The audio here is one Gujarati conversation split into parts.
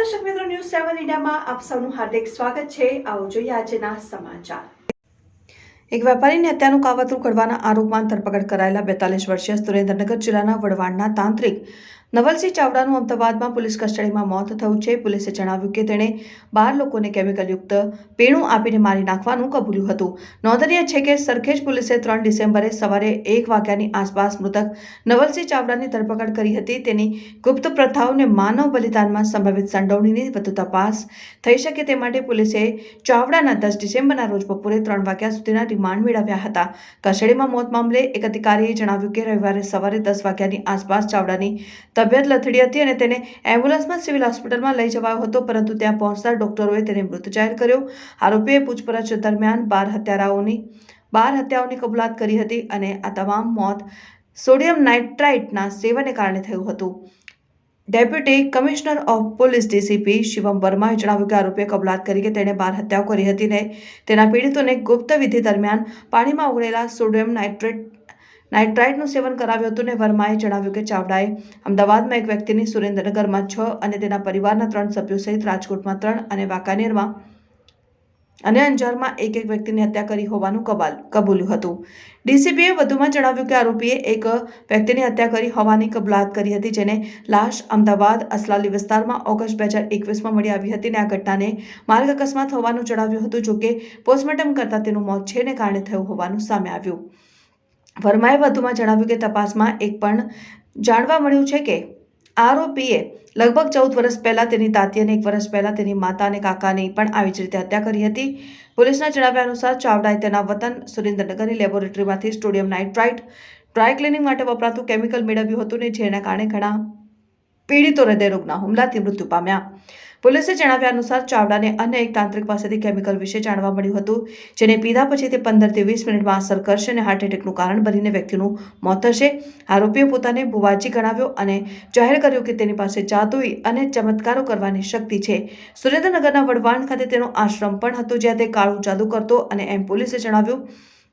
સેવન ઇન્ડિયામાં આપ સૌનું હાર્દિક સ્વાગત છે. આવો જોઈએ આજના સમાચાર. એક વેપારીની હત્યાનું કાવતરું કરવાના આરોપમાં ધરપકડ કરાયેલા બેતાલીસ વર્ષીય સુરેન્દ્રનગર જિલ્લાના વડવાણના તાંત્રિક નવલસિંહ ચાવડાનું અમદાવાદમાં પોલીસ કસ્ટડીમાં મોત થયું છે. પોલીસે જણાવ્યું કે તેણે બાર લોકોને કેમિકલયુક્ત પીણું આપીને મારી નાખવાનું કબૂલ્યું હતું. નોંધનીય છે કે સરખેજ પોલીસે ત્રણ ડિસેમ્બરે સવારે એક વાગ્યાની આસપાસ મૃતક નવલસિંહ ચાવડાની ધરપકડ કરી હતી. તેની ગુપ્ત પ્રથાઓને માનવ બલિદાનમાં સંભવિત સંડોવણીની વધુ તપાસ થઈ શકે તે માટે પોલીસે ચાવડાના દસ ડિસેમ્બરના રોજ બપોરે ત્રણ વાગ્યા સુધીના રિમાન્ડ મેળવ્યા હતા. કસ્ટડીમાં મોત મામલે એક અધિકારીએ જણાવ્યું કે રવિવારે સવારે દસ વાગ્યાની આસપાસ ચાવડાની તબિયત લથડી હતી અને તેને એમ્બ્યુલન્સમાં સિવિલ હોસ્પિટલમાં લઈ જવાયો હતો, પરંતુ ત્યાં પહોંચતા ડોક્ટરોએ તેને મૃત જાહેર કર્યો. આરોપીએ પૂછપરછ દરમિયાન બાર હત્યારાઓની, બાર હત્યાઓની કબૂલાત કરી હતી અને આ તમામ મોત સોડિયમ નાઇટ્રાઇટના સેવનને કારણે થયું હતું. Deputy commissioner of police DCP Shivam વર્માએ જણાવ્યું કે આરોપીએ કબૂલાત કરી કે તેણે બાર હત્યાઓ કરી હતી ને તેના પીડિતોને ગુપ્ત વિધિ દરમિયાન પાણીમાં ઓગળેલા સોડિયમ નાઇટ્રેટ નાઇટ્રાઇટનું સેવન કરાવ્યું હતું ને વર્માએ જણાવ્યું કે ચાવડાએ અમદાવાદમાં એક વ્યક્તિની સુરેન્દ્રનગરમાં છ અને તેના પરિવારના ત્રણ સભ્યો સહિત રાજકોટમાં ત્રણ અને વાંકાનેરમાં અને અંજારમાં એક એક વ્યક્તિની હત્યા કરી હોવાનું કબાલ, કબૂલ્યું હતું. ડીસીપીએ વધુમાં જણાવ્યું કે આરોપીએ એક વ્યક્તિની હત્યા કરી હોવાની કબૂલાત કરી હતી, જેને લાશ અમદાવાદ અસલાલી વિસ્તારમાં ઓગસ્ટ બે હજાર એકવીસમાં મળી આવી હતી અને આ ઘટનાને માર્ગ અકસ્માત હોવાનું જણાવ્યું હતું, જોકે પોસ્ટમોર્ટમ કરતાં તેનું મોત છે ને કારણે થયું હોવાનું સામે આવ્યું. વર્માએ વધુમાં જણાવ્યું કે તપાસમાં એક પણ જાણવા મળ્યું છે કે આરોપીએ લગભગ ચૌદ વર્ષ પહેલાં તેની તાતી અને એક વર્ષ પહેલાં તેની માતા અને કાકાની પણ આવી જ રીતે હત્યા કરી હતી. પોલીસના જણાવ્યા અનુસાર ચાવડાએ તેના વતન સુરેન્દ્રનગરની લેબોરેટરીમાંથી સ્ટોડિયમ નાઇટ્રાઇટ ડ્રાય ક્લિનિંગ માટે વપરાતું કેમિકલ મેળવ્યું હતું ને જેના કારણે ઘણા પીડિતો હૃદયરોગના હુમલાથી મૃત્યુ પામ્યા. પોલીસે જણાવ્યા અનુસાર ચાવડાને અન્ય એક તાંત્રિક પાસેથી કેમિકલ વિશે જાણવા મળ્યું હતું, જેને પીધા પછી તે પંદરથી વીસ મિનિટમાં અસર કરશે અને હાર્ટ એટેકનું કારણ બનીને વ્યક્તિનું મોત થશે. આરોપીએ પોતાને ભુવાજી ગણાવ્યો અને જાહેર કર્યું કે તેની પાસે જાદુઈ અને ચમત્કારો કરવાની શક્તિ છે. સુરેન્દ્રનગરના વડવાણ ખાતે તેનો આશ્રમ પણ હતો, જ્યાં તે કાળું જાદુ કરતો અને એમ પોલીસે જણાવ્યું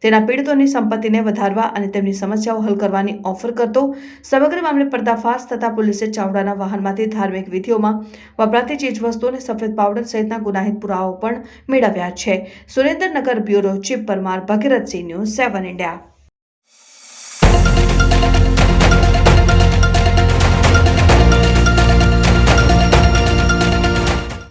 તેના પીડિતોની સંપત્તિને વધારવા અને તેમની સમસ્યાઓ હલ કરવાની ઓફર કરતો સમગ્ર મામલે પર્દાફાશ થતા પોલીસે ચાવડાના વાહનમાંથી ધાર્મિક વિધિઓમાં વપરાતી ચીજવસ્તુઓ અને સફેદ પાવડર સહિતના ગુનાહિત પુરાવાઓ પણ મેળવ્યા છે. Surendranagar bureau chief Parmar Bhagirathsinh news seven India.